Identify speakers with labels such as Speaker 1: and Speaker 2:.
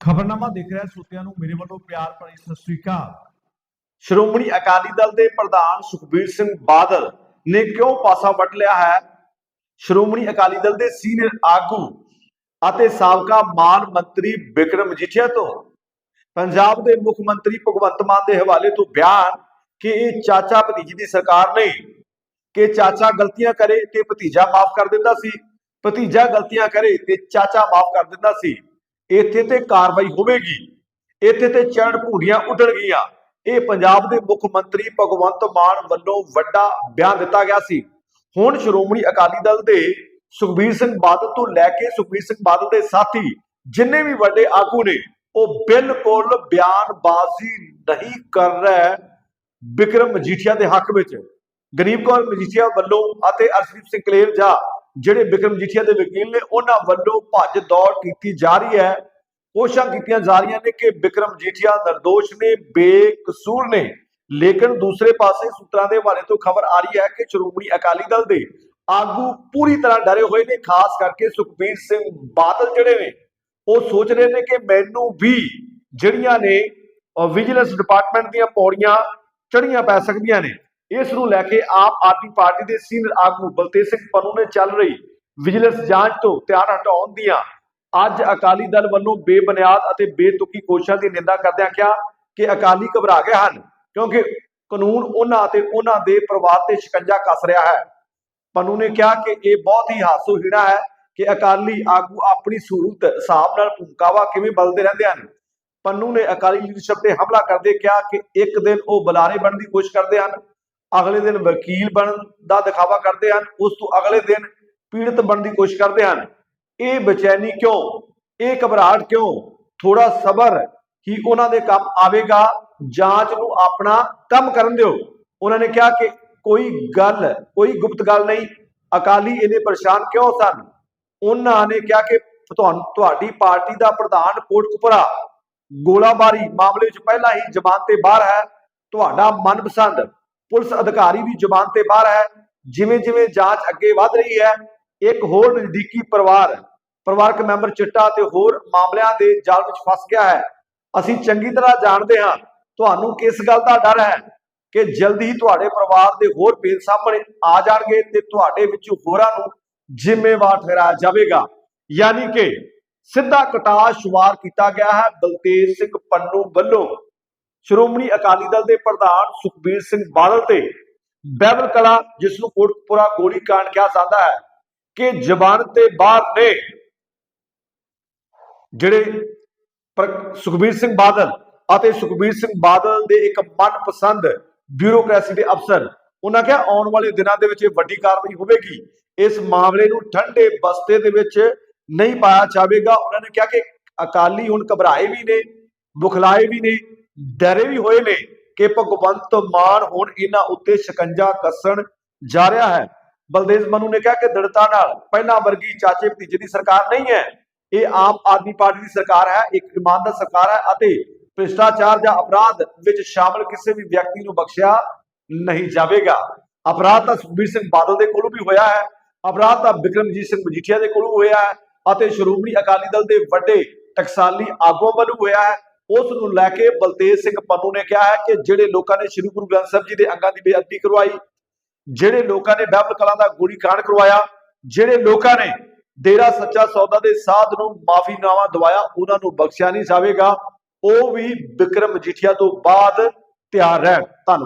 Speaker 1: ਖਬਰਨਾਮਾ ਦੇਖ ਰਿਹਾ ਸਰੋਤਿਆਂ ਨੂੰ, ਮੇਰੇ ਵੱਲੋਂ ਪਿਆਰ ਭਰੀ ਸਤਿ ਸ੍ਰੀ ਅਕਾਲ।
Speaker 2: ਸ਼੍ਰੋਮਣੀ ਅਕਾਲੀ ਦਲ ਦੇ ਪ੍ਰਧਾਨ ਸੁਖਬੀਰ ਸਿੰਘ ਬਾਦਲ ਨੇ ਕਿਉਂ ਪਾਸਾ ਵੱਟ ਲਿਆ ਹੈ? ਸ਼੍ਰੋਮਣੀ ਅਕਾਲੀ ਦਲ ਦੇ ਸੀਨੀਅਰ ਆਗੂ ਅਤੇ ਸਾਬਕਾ ਮਾਨ ਮੰਤਰੀ ਵਿਕਰਮ ਮਜੀਠੀਆ ਤੋਂ ਪੰਜਾਬ ਦੇ ਮੁੱਖ ਮੰਤਰੀ ਭਗਵੰਤ ਮਾਨ ਦੇ ਹਵਾਲੇ ਤੋਂ ਬਿਆਨ ਕਿ ਇਹ ਚਾਚਾ ਭਤੀਜੀ ਦੀ ਸਰਕਾਰ ਨਹੀਂ ਕਿ ਚਾਚਾ ਗਲਤੀਆਂ ਕਰੇ ਤੇ ਭਤੀਜਾ ਮਾਫ ਕਰ ਦਿੰਦਾ ਸੀ, ਭਤੀਜਾ ਗਲਤੀਆਂ ਕਰੇ ਤੇ ਚਾਚਾ ਮਾਫ ਕਰ ਦਿੰਦਾ ਸੀ। ਇੱਥੇ ਤੇ ਕਾਰਵਾਈ ਹੋਵੇਗੀ। ਇੱਥੇ ਤੇ ਚੜ੍ਹ ਭੂੜੀਆਂ ਉੱਡਣਗੀਆਂ। ਇਹ ਪੰਜਾਬ ਦੇ ਮੁੱਖ ਮੰਤਰੀ ਭਗਵੰਤ ਮਾਨ ਵੱਲੋਂ ਵੱਡਾ ਬਿਆਨ ਦਿੱਤਾ ਗਿਆ ਸੀ। ਹੁਣ ਸ਼੍ਰੋਮਣੀ ਅਕਾਲੀ ਦਲ ਦੇ ਸੁਖਬੀਰ ਸਿੰਘ ਬਾਦਲ ਤੋਂ ਲੈ ਕੇ ਸੁਖਬੀਰ ਸਿੰਘ ਬਾਦਲ ਦੇ ਸਾਥੀ ਜਿੰਨੇ ਵੀ ਵੱਡੇ ਆਗੂ ਨੇ, ਉਹ ਬਿਲਕੁਲ ਬਿਆਨਬਾਜ਼ੀ ਨਹੀਂ ਕਰ ਰਿਹਾ ਬਿਕਰਮ ਮਜੀਠੀਆ ਦੇ ਹੱਕ ਵਿੱਚ। ਗਰੀਬ ਕੌਰ ਮਜੀਠੀਆ ਵੱਲੋਂ ਅਤੇ ਅਰਸ਼ਦੀਪ ਸਿੰਘ ਕਲੇਰ ਜਾ ਜਿਹੜੇ ਬਿਕਰਮ ਮਜੀਠੀਆ ਦੇ ਵਕੀਲ ਨੇ, ਉਹਨਾਂ ਵੱਲੋਂ ਭੱਜ ਦੌੜ ਕੀਤੀ ਜਾ ਰਹੀ ਹੈ। ਕੋਸ਼ਿਸ਼ਾਂ ਕੀਤੀਆਂ ਜਾ ਰਹੀਆਂ ਨੇ ਕਿ ਵਿਕਰਮ ਜੀਠੀਆ ਨਿਰਦੋਸ਼ ਨੇ, ਬੇਕਸੂਰ ਨੇ। ਲੇਕਿਨ ਦੂਸਰੇ ਪਾਸੇ ਸੂਤਰਾਂ ਦੇ ਹਵਾਲੇ ਤੋਂ ਖਬਰ ਆ ਰਹੀ ਹੈ ਕਿ ਸ਼੍ਰੋਮਣੀ ਅਕਾਲੀ ਦਲ ਦੇ ਆਗੂ ਪੂਰੀ ਤਰ੍ਹਾਂ ਡਰੇ ਹੋਏ ਨੇ, ਖਾਸ ਕਰਕੇ ਸੁਖਬੀਰ ਸਿੰਘ ਬਾਦਲ ਜਿਹੜੇ ਨੇ, ਉਹ ਸੋਚ ਰਹੇ ਨੇ ਕਿ ਮੈਨੂੰ ਵੀ ਜਿਹੜੀਆਂ ਨੇ ਵਿਜੀਲੈਂਸ ਡਿਪਾਰਟਮੈਂਟ ਦੀਆਂ ਪੌੜੀਆਂ ਚੜੀਆਂ ਪੈ ਸਕਦੀਆਂ ਨੇ। ਇਸ ਨੂੰ ਲੈ ਕੇ ਆਪ ਆਦਮੀ ਪਾਰਟੀ ਦੇ ਸੀਨੀਅਰ ਆਗੂ ਬਲਤੇਜ ਸਿੰਘ ਪੰਨੂ ਨੇ ਚੱਲ ਰਹੀ ਵਿਜੀਲੈਂਸ ਜਾਂਚ ਤੋਂ ਧਿਆਨ ਹਟਾਉਣ ਦੀਆਂ ਅੱਜ ਅਕਾਲੀ ਦਲ ਵੱਲੋਂ ਬੇਬੁਨਿਆਦ ਅਤੇ ਬੇਤੁਕੀ ਕੋਸ਼ਿਸ਼ਾਂ ਦੀ ਨਿੰਦਾ ਕਰਦਿਆਂ ਕਿਹਾ ਕਿ ਅਕਾਲੀ ਘਬਰਾ ਗਏ ਹਨ, ਕਿਉਂਕਿ ਕਾਨੂੰਨ ਉਹਨਾਂ ਅਤੇ ਉਹਨਾਂ ਦੇ ਪਰਿਵਾਰ ਤੇ ਸ਼ਿਕੰਜਾ ਕੱਸ ਰਿਹਾ ਹੈ। ਪੰਨੂ ਨੇ ਕਿਹਾ ਕਿ ਇਹ ਬਹੁਤ ਹੀ ਹਾਸੋਹੀਣਾ ਹੈ ਕਿ ਅਕਾਲੀ ਆਗੂ ਆਪਣੀ ਸਹੂਲਤ ਹਿਸਾਬ ਨਾਲ ਭੂਮਿਕਾਵਾ ਕਿਵੇਂ ਬਦਲਦੇ ਰਹਿੰਦੇ ਹਨ। ਪੰਨੂ ਨੇ ਅਕਾਲੀ ਲੀਡਰਸ਼ਿਪ ਤੇ ਹਮਲਾ ਕਰਦੇ ਕਿਹਾ ਕਿ ਇੱਕ ਦਿਨ ਉਹ ਬੁਲਾਰੇ ਬਣਨ ਦੀ ਕੋਸ਼ਿਸ਼ ਕਰਦੇ ਹਨ, ਅਗਲੇ ਦਿਨ ਵਕੀਲ ਬਣਨ ਦਾ ਦਿਖਾਵਾ ਕਰਦੇ ਹਨ, ਉਸ ਤੋਂ ਅਗਲੇ ਦਿਨ ਪੀੜਤ ਬਣਨ ਦੀ ਕੋਸ਼ਿਸ਼ ਕਰਦੇ ਹਨ। ਇਹ ਬੇਚੈਨੀ ਕਿਉਂ? ਇਹ ਘਬਰਾਹਟ ਕਿਉਂ? ਥੋੜਾ ਸਬਰ ਹੀ ਉਹਨਾਂ ਦੇ ਕੰਮ ਆਵੇਗਾ, ਜਾਂਚ ਨੂੰ ਆਪਣਾ ਕੰਮ ਕਰਨ ਦਿਓ। ਉਹਨਾਂ ਨੇ ਕਿਹਾ ਕਿ ਕੋਈ ਗੱਲ, ਕੋਈ ਗੁਪਤ ਗੱਲ ਨਹੀਂ, ਅਕਾਲੀ ਇਹਨੇ ਪਰੇਸ਼ਾਨ ਕਿਉਂ ਸਨ? ਉਹਨਾਂ ਨੇ ਕਿਹਾ ਕਿ ਤੁਹਾਡੀ ਪਾਰਟੀ ਦਾ ਪ੍ਰਧਾਨ ਕੋਟਕਪੁਰਾ ਗੋਲਾਬਾਰੀ ਮਾਮਲੇ ਵਿੱਚ ਪਹਿਲਾਂ ਹੀ ਜ਼ਮਾਨਤ ਤੇ ਬਾਹਰ ਹੈ। ਤੁਹਾਡਾ ਮਨਪਸੰਦ ਪੁਲਿਸ ਅਧਿਕਾਰੀ ਵੀ ਜ਼ਮਾਨਤ ਤੇ ਬਾਹਰ ਹੈ। ਜਿਵੇਂ ਜਿਵੇਂ ਜਾਂਚ ਅੱਗੇ ਵਧ ਰਹੀ ਹੈ, ਇੱਕ ਹੋਰ ਨਜ਼ਦੀਕੀ ਪਰਿਵਾਰ ਪਰਿਵਾਰਕ ਮੈਂਬਰ ਚਿੱਟਾ ਤੇ ਹੋਰ ਮਾਮਲਿਆਂ ਦੇ ਜਾਲ ਵਿੱਚ ਫਸ ਗਿਆ ਹੈ। ਅਸੀਂ ਚੰਗੀ ਤਰ੍ਹਾਂ ਜਾਣਦੇ ਹਾਂ, ਤੁਹਾਨੂੰ ਕਿਸ ਗੱਲ ਦਾ ਡਰ ਹੈ ਕਿ ਜਲਦੀ ਹੀ ਤੁਹਾਡੇ ਪਰਿਵਾਰ ਦੇ ਹੋਰ ਪੇਜ ਸਾਹਮਣੇ ਆ ਜਾਣਗੇ ਤੇ ਤੁਹਾਡੇ ਵਿੱਚੋਂ ਹੋਰਾਂ ਨੂੰ ਜ਼ਿੰਮੇਵਾਰ ਠਹਿਰਾਇਆ ਜਾਵੇਗਾ। ਯਾਨੀ ਕਿ ਸਿੱਧਾ ਕਟਾ ਸ਼ੁਮਾਰ ਕੀਤਾ ਗਿਆ ਹੈ ਬਲਤੇਜ ਸਿੰਘ ਪੰਨੂ ਵੱਲੋਂ। ਸ਼੍ਰੋਮਣੀ ਅਕਾਲੀ ਦਲ ਦੇ ਪ੍ਰਧਾਨ ਸੁਖਬੀਰ ਸਿੰਘ ਬਾਦਲ ਤੇ ਬੈਬਲ ਕਲਾ, ਜਿਸ ਨੂੰ ਕੋਟਪੁਰਾ ਗੋਲੀ ਕਾਂਡ ਕਿਹਾ ਜਾਂਦਾ ਹੈ, ਕਿ ਜ਼ਬਾਨ ਤੇ ਬਾਹਰ ਨੇ। ਜਿਹੜੇ ਸੁਖਬੀਰ ਸਿੰਘ ਬਾਦਲ ਅਤੇ ਸੁਖਬੀਰ ਸਿੰਘ ਬਾਦਲ ਦੇ ਇੱਕ ਮਨਪਸੰਦ ਬਿਊਰੋਕ੍ਰੇਸੀ ਦੇ ਅਫਸਰ, ਉਹਨਾਂ ਕਿਹਾ ਆਉਣ ਵਾਲੇ ਦਿਨਾਂ ਦੇ ਵਿੱਚ ਇਹ ਵੱਡੀ ਕਾਰਵਾਈ ਹੋਵੇਗੀ। ਇਸ ਮਾਮਲੇ ਨੂੰ ਠੰਡੇ ਬਸਤੇ ਦੇ ਵਿੱਚ ਨਹੀਂ ਪਾਇਆ ਜਾਵੇਗਾ। ਉਹਨਾਂ ਨੇ ਕਿਹਾ ਕਿ ਅਕਾਲੀ ਹੁਣ ਘਬਰਾਏ ਵੀ ਨੇ, ਬੁਖਲਾਏ ਵੀ ਨੇ, ਡਰੇ ਵੀ ਹੋਏ ਨੇ ਕਿ ਭਗਵੰਤ ਮਾਨ ਹੁਣ ਇਹਨਾਂ ਉੱਤੇ ਸ਼ਿਕੰਜਾ ਕੱਸਣ ਜਾ ਰਿਹਾ ਹੈ। ਬਲਦੇਵ ਮਨੂ ਨੇ ਕਿਹਾ ਕਿ ਦ੍ਰਿੜਤਾ ਨਾਲ ਪਹਿਲਾਂ ਵਰਗੀ ਚਾਚੇ ਭਤੀਜੇ ਦੀ ਸਰਕਾਰ ਨਹੀਂ ਹੈ। ਇਹ ਆਮ ਆਦਮੀ ਪਾਰਟੀ ਦੀ ਸਰਕਾਰ ਹੈ, ਇੱਕ ਇਮਾਨਦਾਰ ਸਰਕਾਰ ਹੈ ਅਤੇ ਭ੍ਰਿਸ਼ਟਾਚਾਰ ਜਾਂ ਅਪਰਾਧ ਵਿੱਚ ਸ਼ਾਮਲ ਕਿਸੇ ਵੀ ਵਿਅਕਤੀ ਨੂੰ ਬਖਸ਼ਿਆ ਨਹੀਂ ਜਾਵੇਗਾ। ਅਪਰਾਧ ਤਾਂ ਸੁਖਬੀਰ ਸਿੰਘ ਬਾਦਲ ਦੇ ਕੋਲੋਂ ਵੀ ਹੋਇਆ ਹੈ, ਅਪਰਾਧ ਤਾਂ ਬਿਕਰਮਜੀਤ ਸਿੰਘ ਮਜੀਠੀਆ ਦੇ ਕੋਲੋਂ ਹੋਇਆ ਹੈ ਅਤੇ ਸ਼੍ਰੋਮਣੀ ਅਕਾਲੀ ਦਲ ਦੇ ਵੱਡੇ ਟਕਸਾਲੀ ਆਗੂਆਂ ਵੱਲੋਂ ਹੋਇਆ ਹੈ। ਉਸ ਨੂੰ ਲੈ ਕੇ ਬਲਤੇਜ ਸਿੰਘ ਪੰਨੂ ਨੇ ਕਿਹਾ ਹੈ ਕਿ ਜਿਹੜੇ ਲੋਕਾਂ ਨੇ ਸ੍ਰੀ ਗੁਰੂ ਗ੍ਰੰਥ ਸਾਹਿਬ ਜੀ ਦੇ ਅੰਗਾਂ ਦੀ ਬੇਅਦਬੀ ਕਰਵਾਈ, ਜਿਹੜੇ ਲੋਕਾਂ ਨੇ ਬਹਿਬਲ ਕਲਾਂ ਦਾ ਗੋਲੀ ਕਾਂਡ ਕਰਵਾਇਆ, ਜਿਹੜੇ ਲੋਕਾਂ ਨੇ ਡੇਰਾ ਸੱਚਾ ਸੌਦਾ ਦੇ ਸਾਧ ਨੂੰ ਮਾਫੀਨਾਮਾ ਦਵਾਇਆ, ਉਹਨਾਂ ਨੂੰ ਬਖਸ਼ਿਆ ਨਹੀਂ ਜਾਵੇਗਾ। ਉਹ ਵੀ ਵਿਕਰਮ ਮਜੀਠੀਆ ਤੋਂ ਬਾਅਦ ਤਿਆਰ ਰਹਿਣ। ਧੰਨਵਾਦ।